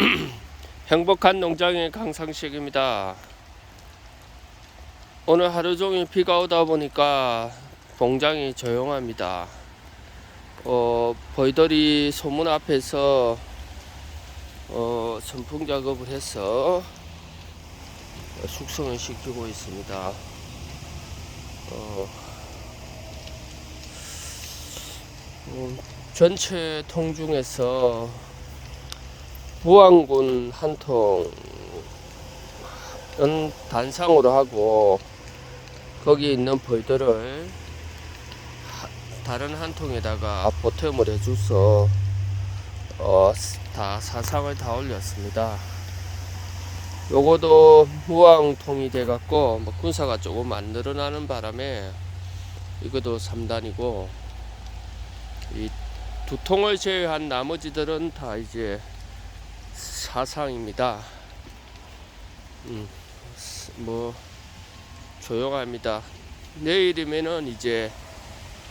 행복한 농장의 강상식입니다. 오늘 하루 종일 비가 오다 보니까 농장이 조용합니다. 어, 보이더리 소문 앞에서 어, 선풍 작업을 해서 숙성을 시키고 있습니다. 어, 음, 전체 통 중에서 부안군 한 통은 단상으로 하고 거기 있는 벌들을 하- 다른 한 통에다가 보탬을 해줘서 어, 다 사상을 다 올렸습니다. 요거도 무왕통이 돼갖고 뭐 군사가 조금 안 늘어나는 바람에 이것도 3단이고 이 두 통을 제외한 나머지들은 다 이제 사상입니다. 음, 스- 뭐 조용합니다. 내일이면은 이제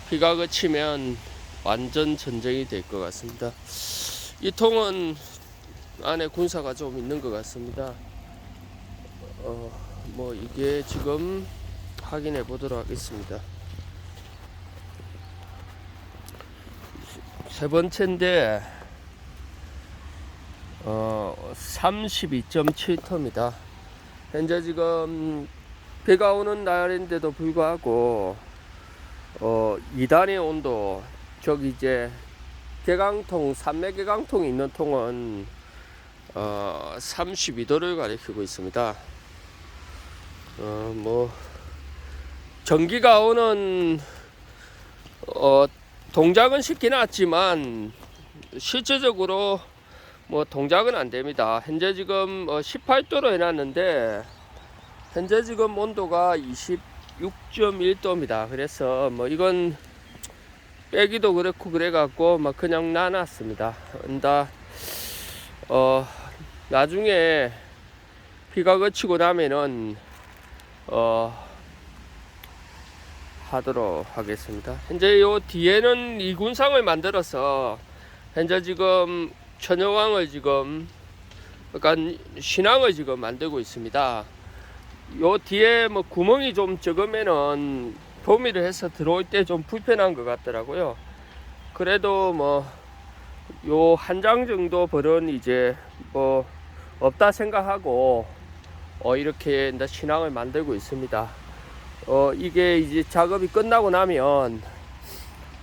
비가 그치면 완전 전쟁이 될 것 같습니다. 이 통은 안에 군사가 좀 있는 것 같습니다. 어, 뭐 이게 지금 확인해 보도록 하겠습니다. 세 번째인데 어, 32.7터입니다. 현재 지금 비가 오는 날인데도 불구하고 어, 2단의 온도 저기 이제 개강통 산매 개강통이 있는 통은 어, 32도를 가리키고 있습니다. 어, 뭐 전기가 오는 어, 동작은 시키놨지만 실제적으로 뭐 동작은 안 됩니다. 현재 지금 18도로 해놨는데 현재 지금 온도가 26.1도입니다. 그래서 뭐 이건 빼기도 그렇고 그래갖고 막 그냥 놔놨습니다. 근데 어 나중에 비가 그치고 나면은 어 하도록 하겠습니다. 현재 요 뒤에는 이군상을 만들어서 현재 지금 천여왕을 지금 그러니까 신앙을 지금 만들고 있습니다. 요 뒤에 뭐 구멍이 좀 적으면은 도미를 해서 들어올 때 좀 불편한 것 같더라고요. 그래도 뭐 요 한 장 정도 벌은 이제 뭐 없다 생각하고 어 이렇게 이제 신앙을 만들고 있습니다. 어 이게 이제 작업이 끝나고 나면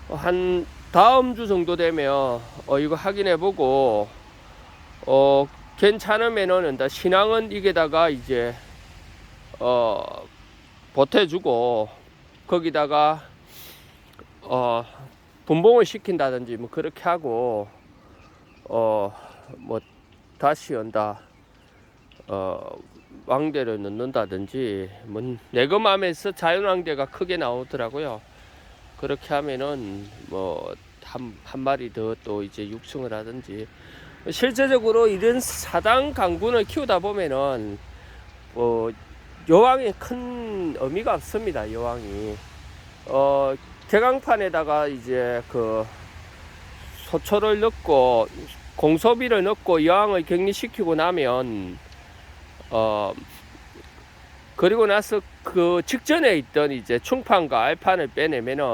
한 다음 주 정도 되면 어 이거 확인해 보고 어 괜찮으면은 이제 신앙은 이게다가 이제 어 보태주고 거기다가 어 분봉을 시킨다든지 뭐 그렇게 하고 어 뭐 다시 연다 어 왕대를 넣는다든지 뭐 내거 맘에서 자연왕대가 크게 나오더라고요. 그렇게 하면은 뭐 한 한 마리 더 또 이제 육승을 하든지 실제적으로 이런 사당 강군을 키우다 보면은 뭐 여왕이 큰 의미가 없습니다. 여왕이 어 개강판에다가 이제 그 소초를 넣고 공소비를 넣고 여왕을 격리시키고 나면 어 그리고 나서 그 직전에 있던 이제 충판과 알판을 빼내면은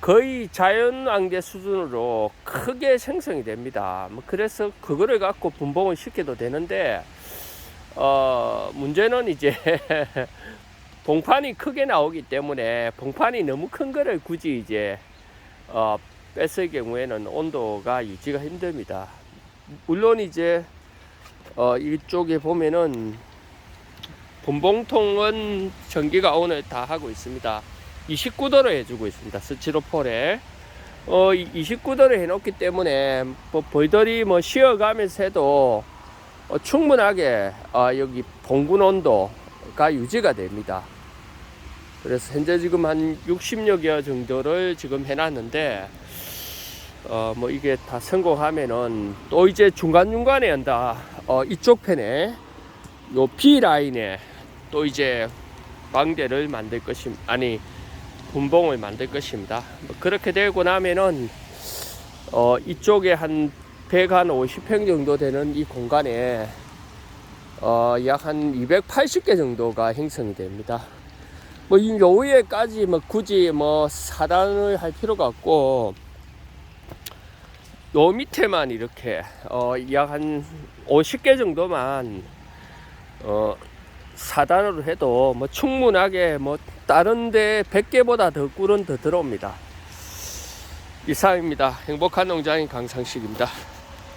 거의 자연왕대 수준으로 크게 생성이 됩니다. 뭐 그래서 그거를 갖고 분봉을 시켜도 되는데 어 문제는 이제 봉판이 크게 나오기 때문에 봉판이 너무 큰 거를 굳이 이제 어 뺐을 경우에는 온도가 유지가 힘듭니다. 물론 이제 어 이쪽에 보면은 분봉통은 전기가 오늘 다 하고 있습니다. 29도로 해주고 있습니다. 스티로폴에 어 29도로 해놓기 때문에 뭐 벌들이 뭐 쉬어가면서 해도 어, 충분하게 어, 여기 봉군 온도가 유지가 됩니다. 그래서 현재 지금 한 60여 개 정도를 지금 해놨는데 어 뭐 이게 다 성공하면은 또 이제 중간 중간에 한다 어 이쪽 편에 요 B 라인에 또 이제 광대를 만들 것임 아니 분봉을 만들 것입니다. 뭐 그렇게 되고 나면은 어 이쪽에 한 100 한 50평 정도 되는 이 공간에 어, 약 한 280개 정도가 형성이 됩니다. 뭐, 이 요위에까지 뭐 굳이 뭐 사단을 할 필요가 없고, 요 밑에만 이렇게, 어, 약 한 50개 정도만, 어, 사단으로 해도 뭐 충분하게 뭐 다른데 100개보다 더 꿀은 더 들어옵니다. 이상입니다. 행복한 농장인 강상식입니다.